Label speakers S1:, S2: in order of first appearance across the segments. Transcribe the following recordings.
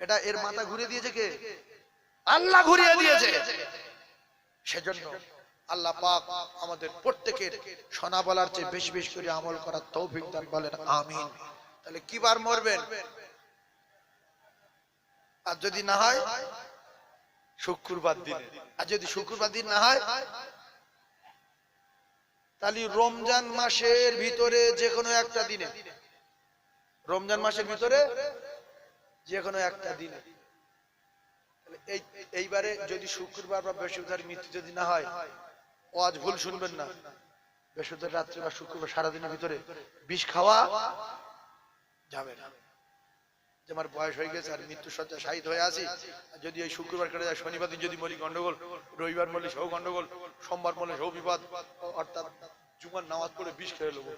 S1: এটা এর মাথা ঘুরে দিয়েছে কে? আল্লাহ ঘুরিয়ে দিয়েছে। সেজন্য আল্লাহ পাক আমাদের প্রত্যেকের সোনা বলার চেয়ে বেশি বেশি করে আমল করার তৌফিক দান বলেন আমিন। তাহলে কিবার মরবেন? আর যদি না হয় শুক্রবার দিনে। আর যদি শুক্রবার দিন না হয় তাহলে রমজান মাসের ভিতরে যে কোনো একটা দিনে। রমজান মাসের ভিতরে যে কোনো একটা দিনে। এই এইবারে যদি শুক্রবার বা বৃহস্পতিবার মৃত্যু যদি না হয় ও আজ ভুল শুনবেন না। বৃহস্পতিবার রাত্রে বা শুক্রবার সারাদিনের ভিতরে বিষ খাওয়া যাবে না যে আমার বয়স হয়ে গেছে আর মৃত্যু সজ্জা শাহিদ হয়ে আছি যদি এই শুক্রবার কেটে যায়, শনিবার দিন যদি মরি গন্ডগোল, রবিবার মরলে সেও গন্ডগোল, সোমবার মরলে সেও বিপদ, অর্থাৎ জুমার নামাজ পড়ে বিষ খেয়ে নেব।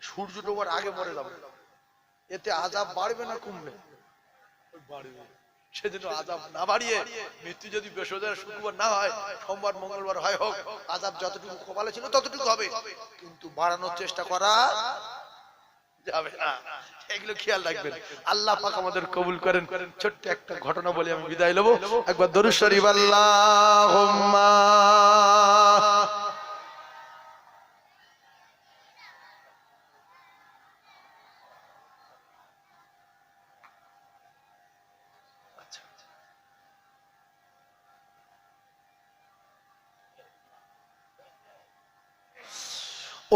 S1: সূর্য ডোবার আগে মরে যাব। এতে আজাব বাড়বে না কমবে? বাড়বে সেজন্য আজাব না বাড়িয়ে মৃত্যু যদি বৃহস্পতিবার, শুক্রবার না হয়, সোমবার, মঙ্গলবার হয় হোক আজাব যতটুকু কপালে ছিল ততটুকু হবে। কিন্তু বাড়ানোর চেষ্টা করা যাবে না। এগুলো খেয়াল রাখবেন। আল্লাহ পাক আমাদের কবুল করেন। ছোট্ট একটা ঘটনা বলে আমি বিদায় নেব। একবার দরুদ শরীফ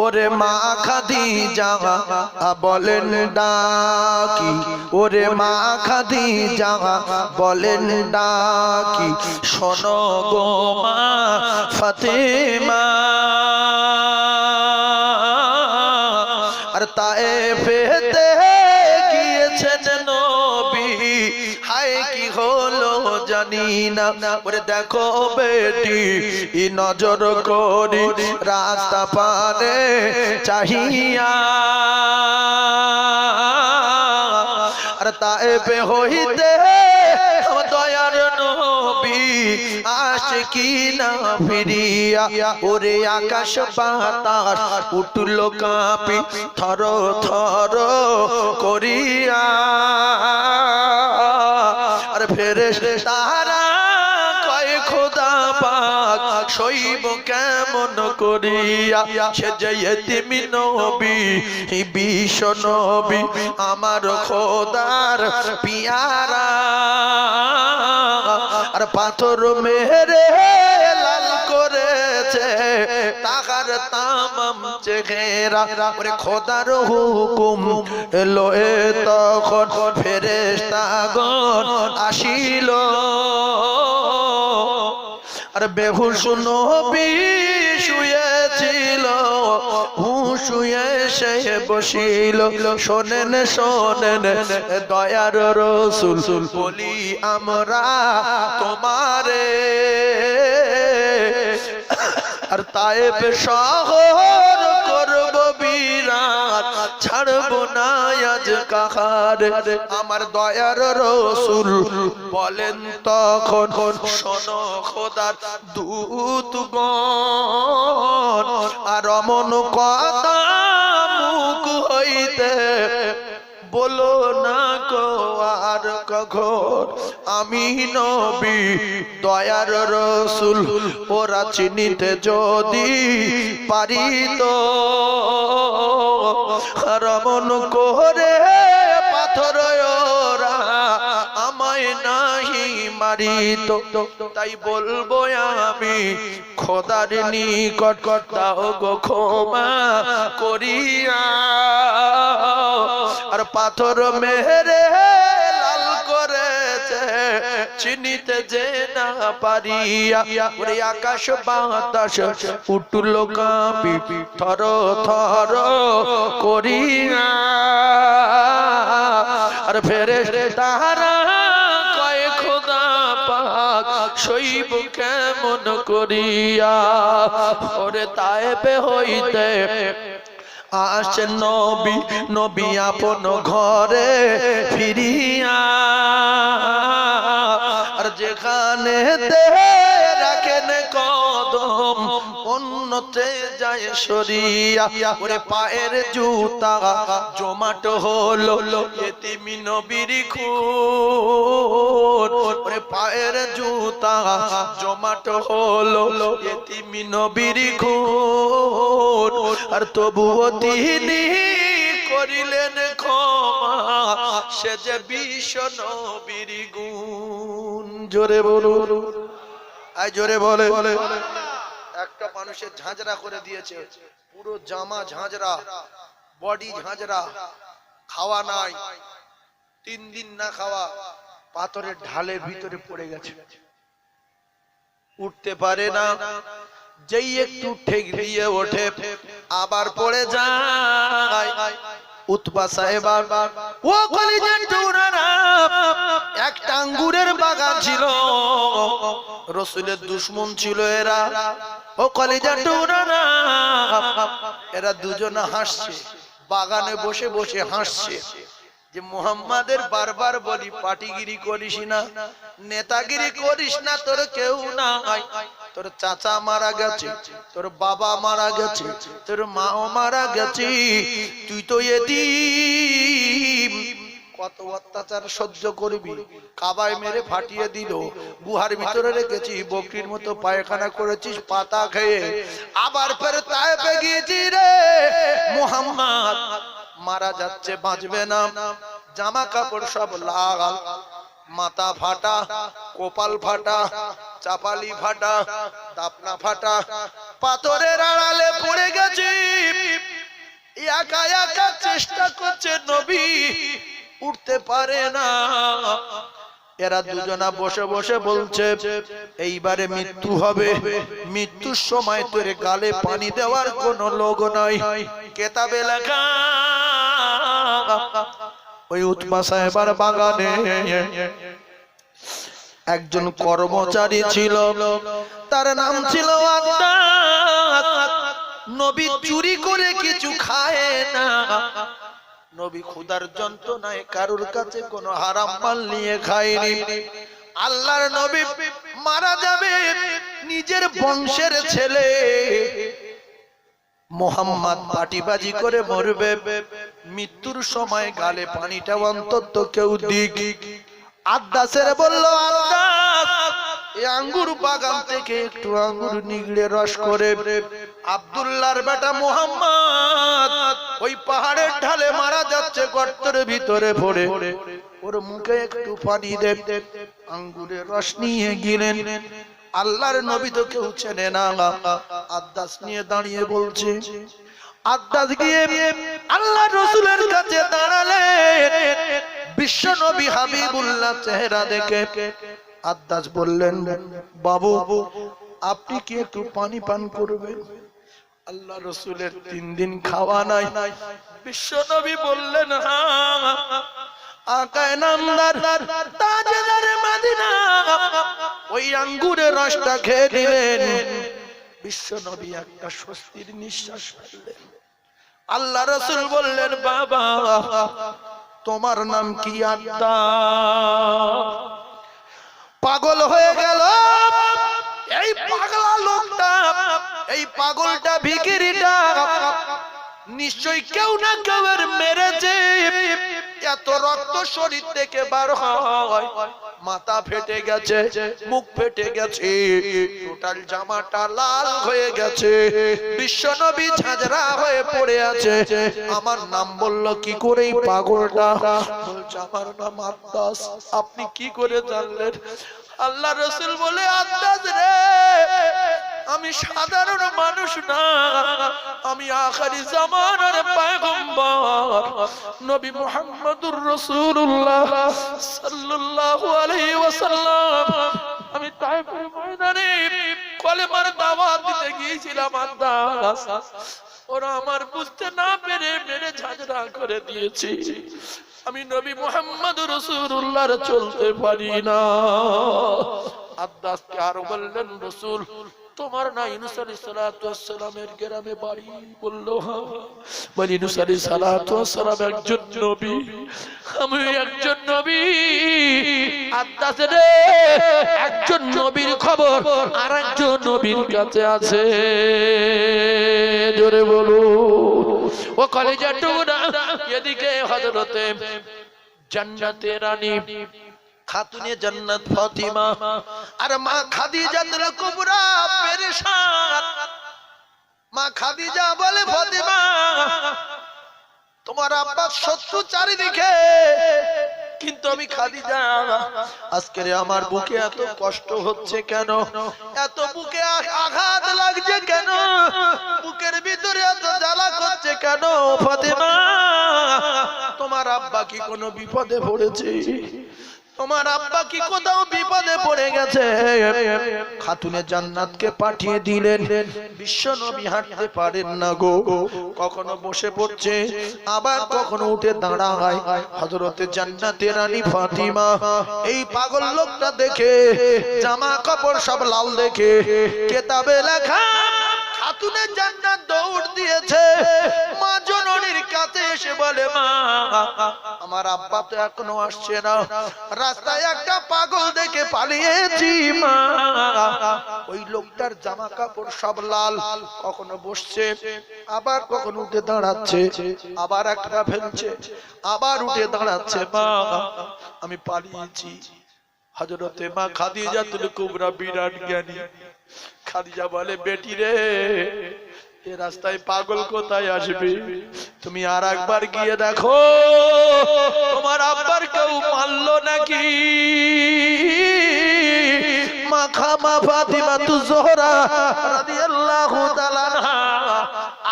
S1: ওরে মা খাদি যাওয়া বলেন ডাকি। ওরে মা খাদি যাওয়া বলেন ডাকি। শোনো গো মা ফাতেমা। আর তায়ে ফেতে নবী জানি না। দেখো বেটি, ই নজর করি রাস্তা পানে চাহিয়া। আর তাইবে হইতে আমার দয়ার নবী আশিকি না ফিরিয়া। ওরে আকাশ বাতাস উঠল কাঁপি, থর থর করিয়া। আর ফেরে তারা কয়, খোদা পাক সইব কেমন করিয়া সে যে এতিমি নবী বিষ নবী, আমার খোদার পিয়ারা। আর পাথর মেরে তাহার তামাম চেহারা, ওরে খোদার হুকুম। এলো এ তখন ফেরেশতাগণ আসিল। আর বেহুশ নবী শুয়েছিল হুশুয়ে সে বসিল। শোনেন শোনেন দয়ার রসুল, বলি আমরা তোমারে। আর তায়েব শহর করব বিরাট, ছাড়ব না আজ কাহার। আমার দয়ার রসুল বলেন তখন, শোনো খোদার দূত আর অমন কথা মুখ হইতে বলো না কো আর কখন? আমি নবী, দয়ার রসুল, ওরা চিনিতে যদি পারিত। রমন করে পাথর আমায় নাহি মারিত। তাই বলব আমি, খোদার নিকট দাও গো ক্ষমা করিয়া। আর পাথর মেরে লাল করেছে, চিনিতে যে না পারিয়া, ওরে আকাশ বাতাস উঠল কাঁপি, থর থর করিয়া। আর ফেরে তাহারা কয়, খোদা পাক, শৈব কেমন করিয়া? ওরে তাইবে হইতে আসে নবী নবী আপন ঘরে ফিরিয়া। আর যেখানে রাখেন সুন্নতে যায় সরিয়া ওরে পায়ের জুতা, জমাটো হলো এতিমি নবীর খুন। ওরে পায়ের জুতা, জমাটো হলো এতিমি নবীর খুন। আর তবুও তিনি করিলেন ক্ষমা, সে যে বিশ্ব নবীর গুণ। জোরে বলুন। আই জোরে বলে বলে মানুষের ঝাঁঝরা করে দিয়েছে। পুরো জামা ঝাঁঝরা, বডি ঝাঁঝরা, খাওয়া নাই। তিন দিন না খাওয়া, পাথরের ঢালের ভিতরে পড়ে গেছে। উঠতে পারে না, যেই একটু ঠেক দিয়ে ওঠে, আবার পড়ে যায়। উতবা সাহেব ও কলিজার একটা আঙ্গুরের বাগান ছিল। রসুলের দুশ্মন ছিল এরা। ও কলিজা টুরারা এরা দুজনে হাসছে, বাগানে বসে বসে হাসছে। যে মুহাম্মাদের বারবার বলি, পাটিগিরি করিস না, নেতাগিরি করিস না, তোর কেউ নাই। তোর চাচা মারা গেছে, তোর বাবা মারা গেছে, তোর মাও মারা গেছে, তুই তো এতিম কত অত্যাচার সহ্য করবি। কাবায় মেরে ফাটিয়ে দিল, গুহার ভিতরে রেখেছি, বকরির মতো পায়খানা করেছিস পাতা খেয়ে। আবার ফের তায়েফে গিয়েছি রে মুহাম্মদ। মারা যাচ্ছে, বাঁচবে না। জামা কাপড় সব লাগাল মাথা ফাটা, কপাল ফাটা, চাপালি ফাটা, দাপনা ফাটা, পাথরের আড়ালে পড়ে গেছি। একা একা চেষ্টা করছে নবী, উঠতে পারে না। এরা দুজনা বসে বসে বলছে, এইবারে মৃত্যু হবে। মৃত্যুর সময় তোর গালে পানি দেওয়ার কোন লোক নাই। কেতাবে লেখা ওই উৎমা সাহেবার বাগানে একজন কর্মচারী ছিল। তার নাম ছিল নবী চুরি করে কিছু খায় না। নবী ক্ষুধার যন্ত্রণায় কারুর কাছে কোনো হারাম মাল নিয়ে খায়নি। আল্লাহর নবী মারা যাবে নিজের বংশের ছেলে। মোহাম্মদ পাটিবাজি করে মরবে। মৃত্যুর সময় গালে পানিটা অন্তত কেউ দিক। আদাসের বলল আঙ্গুর বাগান থেকে একটু আঙ্গুর নিগড়ে রস করে। আব্দুল্লাহর বেটা মোহাম্মদ ওই পাহাড়ের ঢালে মারা যাচ্ছে, গর্তের ভিতরে পড়ে। ওর মুখে একটু পানি দে। আঙ্গুরের রস নিয়ে গিলেন। আল্লাহর নবী তো কেউ চেনে না। আদাস নিয়ে দাঁড়িয়ে বলছে আদাস গিয়ে আল্লাহ রসুলের কাছে দাঁড়ালেন বিশ্ব নবী হাবিবুল্লাহ চেহারা দেখে আদাস বললেন, বাবু, আপনি কি একটু পানি পান করবেন? আল্লাহ রসুলের তিন দিন খাওয়া নাই। বিশ্ব নবী বললেন হ্যাঁ ওই আঙ্গুরের রসটা নিঃশ্বাস আল্লাহ রসুল বললেন, বাবা, তোমার নাম কি আত্মা? পাগল হয়ে গেল। এই পাগলা লোকটা, এই পাগলটা ভিকিরিটা নিশ্চয় কেউ না কেউ মেরেছে। এত রক্ত শরীর থেকে বার হয়। মাথা ফেটে গেছে, মুখ ফেটে গেছে, টোটাল জামাটা লাল হয়ে গেছে, বিশ্বনবী ঝাঁঝরা হয়ে পড়ে আছে। আমার নাম বলল, কি করে পাগলটা? বলছে, আমার নাম আব্বাস। আপনি কি করে জানলেন? আল্লাহ রসুল বলে, আব্বাস রে আমি সাধারণ মানুষ না। আমি আখারি জামানার পয়গম্বর। নবী মুহাম্মদুর রাসূলুল্লাহ সাল্লাল্লাহু আলাইহি ওয়াসাল্লাম। আমি তাইফের ময়দানে কলেমার দাওয়াত দিতে গিয়েছিলাম আন্দাজ। ওরা আমার বুঝতে না পেরে মেরে ঝাঁঝরা করে দিয়েছি। আমি নবী মোহাম্মদ রসুল্লাহর চলতে পারি না। আব্বাসকে আরও বললেন, রসুল
S2: তোমার না ইনুস আলী সালামের গ্রামে বাড়ি? বলল বলি, ইনুস আলী সালাম একজন নবী। আমি একজন নবী। রে, একজন নবীর খবর আর একজন নবীর কাছে আছে। জোরে বলো। ও কলেজা এদিকে হজরতে জান্নাতে রানী
S1: খাতুনে জান্নাত ফাতিমা। আর মা খাদিজাতুল কুবরা পেরেশান। মা খাদিজা বলে, ফাতিমা, তোমার আব্বা শত্রু চারিদিকে। কিন্তু আমি খাদিজা আজকের আমার বুকে এত কষ্ট হচ্ছে কেন? এত বুকে আঘাত লাগছে কেন? বুকের ভিতরে এত জ্বালা করছে কেন? ফাতেমা, তোমার আব্বা কি কোনো বিপদে পড়েছে? তোমার আব্বা কি কোথাও বিপদে পড়ে গেছে? খাতুনে জান্নাতকে পাঠিয়ে দিলেন। বিশ্ব নবী হাঁটতে পারেন না গো। কখনো বসে পড়ছে, আবার কখনো উঠে দাঁড়ায়। হযরতে জান্নাতের রানী ফাতিমা, এই পাগল লোকটা দেখে, জামা কাপড় সব লাল দেখে, কেতাবে লেখা খাতুনে জান্নাত দৌড় দিয়েছে। মা জননীর কাছে এসে বলে, মা, আমার আব্বা তো এখনও আসছে না। রাস্তায় একটা পাগল দেখে পালিয়েছি, মা। ওই লোকটার জামা কাপড় সব লাল, কখনো বসছে, আবার কখনো উঠে দাঁড়াচ্ছে, আবার একটা ফেলছে, আবার উঠে দাঁড়াচ্ছে, মা। আমি পালিয়েছি। হজরতে মা খাদিজাতুল কুবরা বিরাট জ্ঞানী। খাদিজা বলে, বেটি রে, এ রাস্তায় পাগল কোথায় আসবে? তুমি আর একবার গিয়ে দেখো, তোমার আব্বার কেউ মারলো নাকি? মাখা মা ফাতিমা তু জোহরা রাদিয়াল্লাহু তাআলা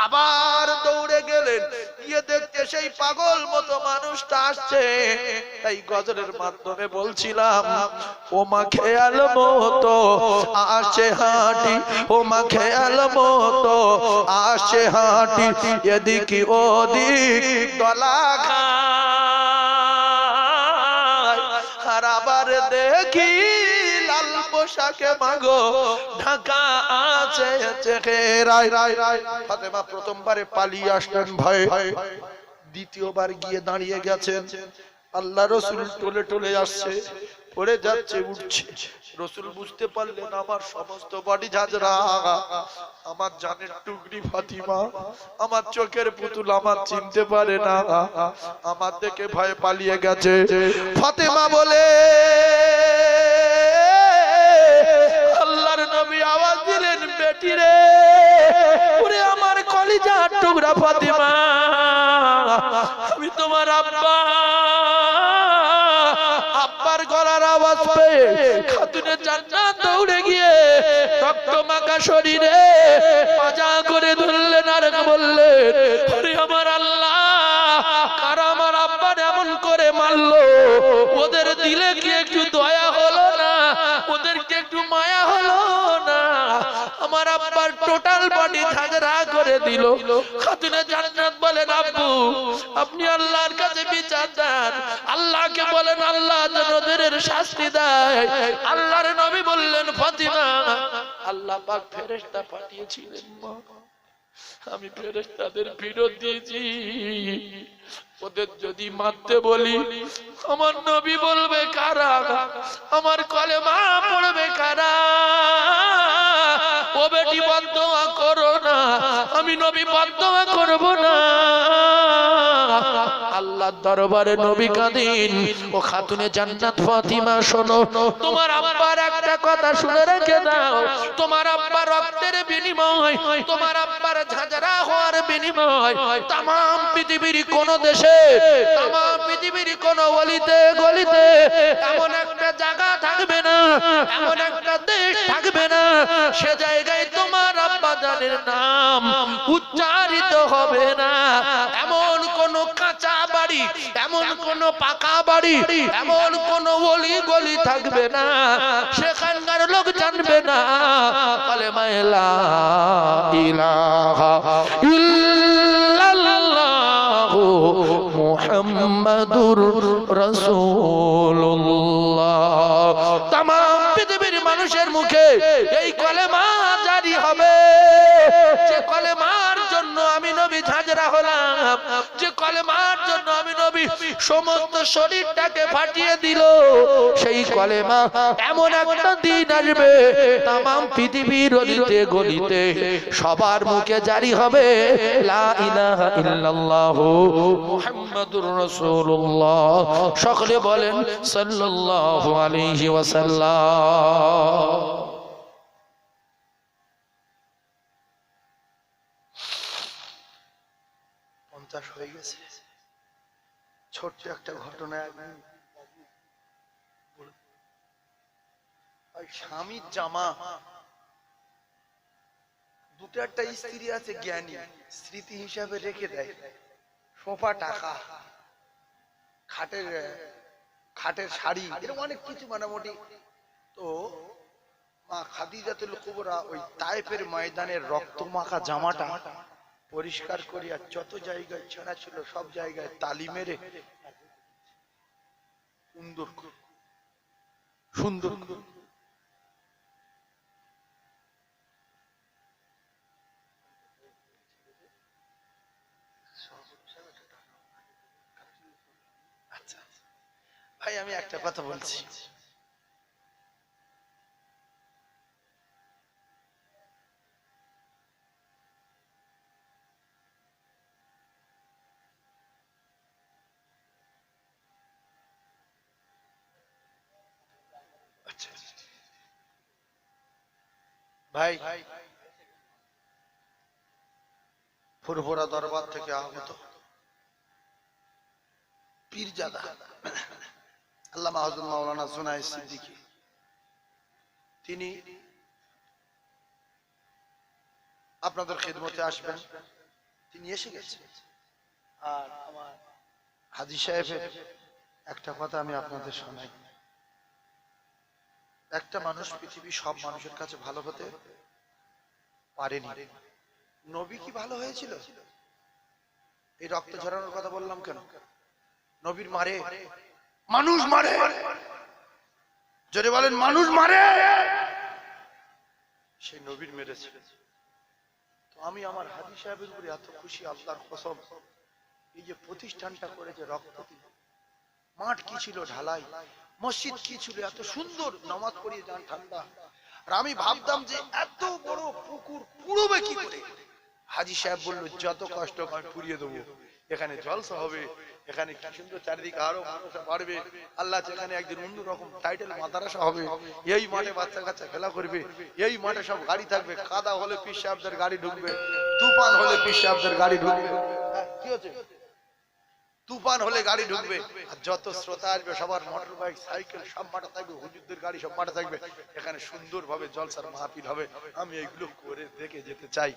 S1: আবার দৌড়ে গেলেন। সেই পাগল মতো মানুষটা আসছে। এই গজলের মাধ্যমে বলছিলাম ও মা খেয়াল মতো আসছে হাঁটি ও মা খেয়াল মতো আসছে হাঁটি, এদিকে ওদিক দলা খায় আর দেখি লাল পোশাকে মাগো, ঢাকা আছে ফাতেমা প্রথমবারে পালিয়ে আসলেন ভয়। দ্বিতীয়বার গিয়ে দাঁড়িয়ে গেছেন। আল্লাহ রসুল টলে টলে আসছে, পড়ে যাচ্ছে, উঠছে। রসুল বুঝতে পারলেন, আমার সমস্ত বাড়ি ঝাঁঝরা, আমার জানের টুকরি ফাতিমা, আমার চোখের পুতুল আমার চিনতে পারে না, আমার দেখে ভয়ে পালিয়ে গেছে। ফাতেমা বলে, আল্লাহর নবী আওয়াজ দিলেন, বেটি রে আমার কলিজা টুকরা ফাতিমা। আমি তোমার আব্বা। আব্বার গলার আওয়াজ পেয়ে খাতুনে জান্নাত দৌড়ে গিয়ে রক্ত মাখা শরীরে পাজা করে ধরলেন আর বললেন আরে আমার টোটাল বডি ঝাগড়া করে দিল। খাতুনে জান্নাত বলেন আব্বু আপনি আল্লাহর কাছে বিচার দেন। আল্লাহকে বলেন আল্লাহ যেন ওদের শাস্তি দেয়। আল্লাহর নবী বললেন ফাতিমা আল্লাহ পাক ফেরেশতা পাঠিয়েছিলেন মা। আমি ফেরেশতাদের ফিরত দিয়েছি। ওদের যদি মারতে বলি আমার নবী বলবে কারা? আমার কলেমা পড়বে কারা? ও বেটি বদোয়া করো না, আমি নবী বদোয়া করব না। আল্লাহর দরবারে নবী কাদিন। ও খাতুনে জান্নাত ফাতিমা, শোনো, তোমার আব্বার একটা কথা শুনে রেখে দাও। তোমার আব্বার রক্তের বিনিময়, তোমার আব্বার ঝাঁঝরা হওয়ার বিনিময় তাম পৃথিবীর কোন দেশে তাম পৃথিবীর কোন গলিতে গলিতে এমন একটা জায়গা থাকবে না, এমন একটা দেশ থাকবে না। সে জায়গায় তোমার আব্বা জানের নাম উচ্চারিত হবে না। এমন কোন কাঁচা বাড়ি, এমন কোন পাকা বাড়ি, এমন কোন অলি গলি থাকবে না। সেখানকার লোক জানবে না। বলে লা ইলাহা ইল্লাল্লাহু।
S2: সমস্ত শরীরটাকে ফাটিয়ে দিল। সেই কলেমা এমন একটা দিন আসবে তাম পৃথিবীর অলিতে গলিতে সবার মুখে জারি হবে লা ইলাহা ইল্লাল্লাহ মুহাম্মাদুর রাসূলুল্লাহ। সকলে বলেন সাল্লাল্লাহু আলাইহি ওয়াসাল্লাম।
S1: পঞ্চাশ হয়ে গেছে। ছোট্ট একটা ঘটনা স্বামীর জামা। দুটো একটা স্ত্রী আছে জ্ঞানী, স্মৃতি হিসাবে রেখে দেয়। সোফা টাকা, খাটের খাটের শাড়ি, এরকম অনেক কিছু মোটামুটি। তো মা খাদিজাতুল কুবরা ওই তাইফের ময়দানের রক্ত মাখা জামাটা পরিষ্কার করিয়া যত জায়গায় ছেঁড়া ছিল, সব জায়গায় তালি মেরে সুন্দর সুন্দর আচ্ছা। ভাই, আমি একটা কথা বলছি। ভাই, ফুরফুরা দরবার থেকে আগত পীরজাদা। আল্লাহ মাহজুল মাওলানা সুনাই সিদ্দিকী। তিনি আপনাদের খেদমতে আসবেন। তিনি এসে গেছেন আর আমার হাজি সাহেবের একটা কথা আমি আপনাদের শোনাই। একটা মানুষ পৃথিবী সব মানুষের কাছে ভালো হতে পারেনি। নবী কি ভালো হয়েছিল? এই রক্ত ঝরানোর কথা বললাম কেন? নবীর মারে। মানুষ মারে। যদি বলেন মানুষ মারে, সেই নবীর মেরেছে। আমি আমার হাজি সাহেবের উপরে এত খুশি, আল্লাহর কসম, এই যে প্রতিষ্ঠানটা করেছে রক্ত মাঠ কি ছিল? ঢালাই। মসজিদ কি ছিল? এত সুন্দর নামাজ পড়িয়ে যান ঠান্ডা। আর আমি ভাবতাম যে এত বড় পুকুর পুরোবে কি করে? হাজি সাহেব বলল যত কষ্ট আমি পুড়িয়ে দেবো এখানে জলসা হবে এখানে কি সুন্দর চারিদিকে আরও মানুষ বাড়বে আল্লাহ এখানে একদিন অন্য রকম টাইটেল মাদ্রাসা হবে এই মাঠে বাচ্চা কাচ্চা খেলা করবে এই মাঠে সব গাড়ি থাকবে কাদা হলে পিস সাহেবদের গাড়ি ঢুকবে তুফান হলে পিস সাহেবদের গাড়ি ঢুকবে। হ্যাঁ, কি হচ্ছে তুফান হলে গাড়ি ঢুকবে। আর যত শ্রোতা আসবে সবার মোটর বাইক সাইকেল সব মাঠে থাকবে হুজুরদের গাড়ি সব মাঠে থাকবে। এখানে সুন্দরভাবে জলসার মাহফিল হবে। আমি এগুলো করে দেখে যেতে চাই।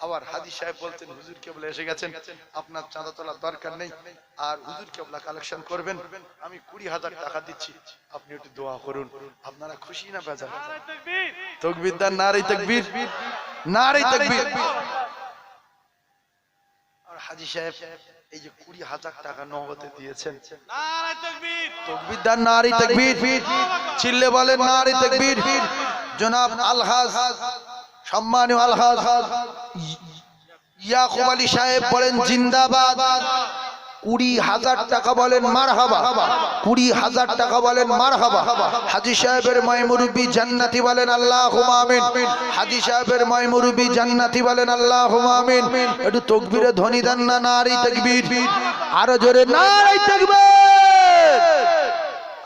S1: আবার হাজি সাহেব বলছেন হুজুর কেবলা এসে গেছেন। আপনার চাঁদা তোলার দরকার নেই। আর হুজুর কেবলা কালেকশন করবেন। আমি কুড়ি হাজার টাকা দিচ্ছি। আপনি একটু দোয়া করুন। আপনারা খুশি না বেজা তকবির। দান নারী তকবির। নারী তকবির। হাজি সাহেব এই যে কুড়ি হাজার টাকা নগদে দিয়েছেন। তকবির। নারী তকবির। চিল্লে বলেন নারী তকবির। জনাব আলহাজ সম্মানীয় আলহাজ ইয়াকুব আলী সাহেব বলেন জিন্দাবাদ। কুড়ি হাজার টাকা বলেন মার হাবা কুড়ি হাজার টাকা বলেন মার হাবা হাজি সাহেবের ময়মুরুবি জান্নাতি বলেন আল্লাহ আমিন। হাজি সাহেবের ময়মুরুবি জান্নাতি বলেন আল্লাহ আমিন। একটু তকবিরে ধ্বনি দেন না, নারী তকবির। আরও জোরে, নারী তকবির।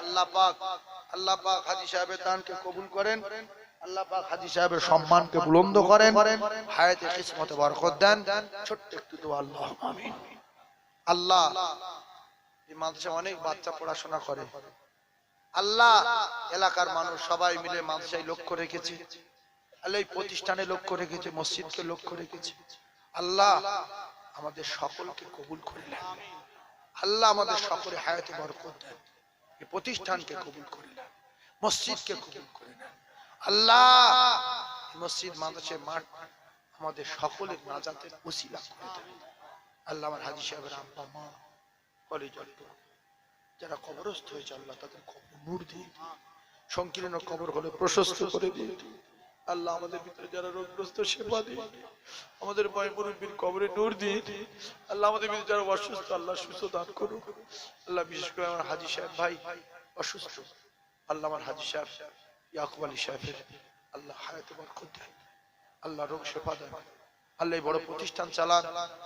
S1: আল্লাহ পাক আল্লাহ পাক হাজি সাহেবের দানকে কবুল করেন। আল্লাহ পাক হাজি সাহেবের সম্মানকে বুলন্দ করেন। হায়াতে কিসমতে বরকত দেন। ছোট্ট একটু তো আল্লাহ আমিন। আল্লাহ এই অনেক বাচ্চা পড়াশোনা করে। আল্লাহ এলাকার মানুষ সবাই মিলে মাদ্রাসায় লক্ষ্য রেখেছে। আল্লাহ এই প্রতিষ্ঠানে লক্ষ্য রেখেছে, মসজিদকে লক্ষ্য রেখেছে। আল্লাহ আমাদের সকলকে কবুল করে নেন। আল্লাহ আমাদের সকলে হায়াতে বরকত দেন। এই প্রতিষ্ঠানকে কবুল করে নেন, মসজিদকে কবুল করে নেন। আল্লাহ মসজিদ, মাদ্রাসার মাঠ আমাদের সকলের নাজাতের উসিলা করে দেন। আল্লাহ আমার হাজি সাহেবের আব্বা, মা, কলেজ যারা কবরস্থ হয়েছে, আল্লাহ তাদের কবর নূর দিয়ে সংকীর্ণ কবর হলে প্রশস্ত করে দিয়ে। আল্লাহ আমাদের ভিতরে যারা রোগগ্রস্ত, সেবা দিন। আমাদের ভাই মুরব্বীর কবরে নূর দিন। আল্লাহ আমাদের ভিতরে যারা অসুস্থ, আল্লাহ সুস্থ দান করুন আল্লাহ বিশেষ করে আমার হাজি সাহেব ভাই অসুস্থ। আল্লাহ আমার হাজি সাহেব, ইয়াকুব আলী সাহেবের আল্লাহ হায়াতে বরকত দেন। আল্লাহ রোগ সেবা দেন। আল্লাহ বড় প্রতিষ্ঠান চালান।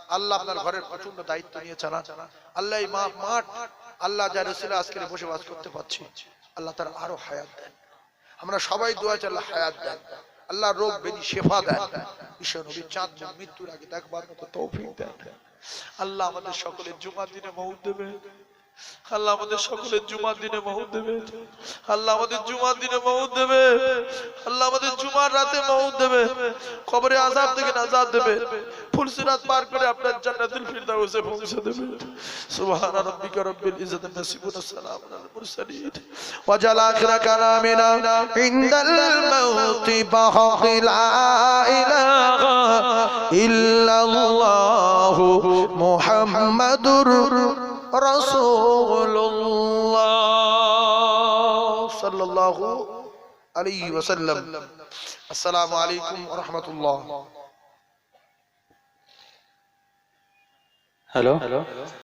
S1: আল্লাহ আপনার ঘরের প্রচণ্ড দায়িত্ব নিয়ে চালান। আল্লাহ মা মাঠ, আল্লাহ যা রসিলা আজকে বসে বাস করতে পারছি, আল্লাহ তার আরও হায়াত দেন। আমরা সবাই দোয়া চাই আল্লাহ হায়াত দেন। আল্লাহ রোগ বেদি শেফা দেন। ঈশ্বর নবী চাঁদ মৃত্যুর আগে দেখবার মতো তৌফিক দেন। আল্লাহ আমাদের সকলের জুমার দিনে মহুদ দেবে। আল্লাহ আমাদের সকলের জুমার দিনে মহুদ দেবে। আল্লাহ আমাদের জুমার দিনে মহুদ দেবে। আল্লাহ আমাদের জুমার রাতে মৌত দেবে, কবরে থেকে নাজাদ দেবে ফুলসিরাত পার করে আপনার জান্নাতুল ফিরদাউসে পৌঁছে দেবে। সুবহান রাব্বিকা রাব্বিল ইজ্জাতি নাসিবুন আলাল মুরসালিন।
S3: ওয়া আখিরা কালামিনা ইনদাল মাউত ইলাহা ইল্লাল্লাহ মুহাম্মাদুর রাসূলুল্লাহ। সাল্লাল্লাহু عليه وسلم. السلام عليكم ورحمة الله.
S4: هلو